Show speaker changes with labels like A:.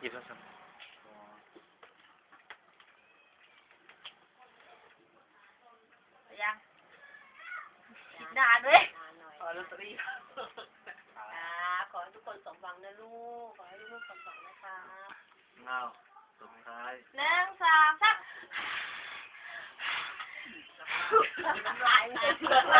A: หยิบโทรศัพท์
B: ยัง
C: คิดนานเลยขอลอตเตอรี่
A: อ่
C: าขอให้ทุกคนสมหวังนะลูก ขอให้ลูกสมหวังนะครับ
A: เงาสุดท้าย
B: หนึ่งสางสักหลายเลย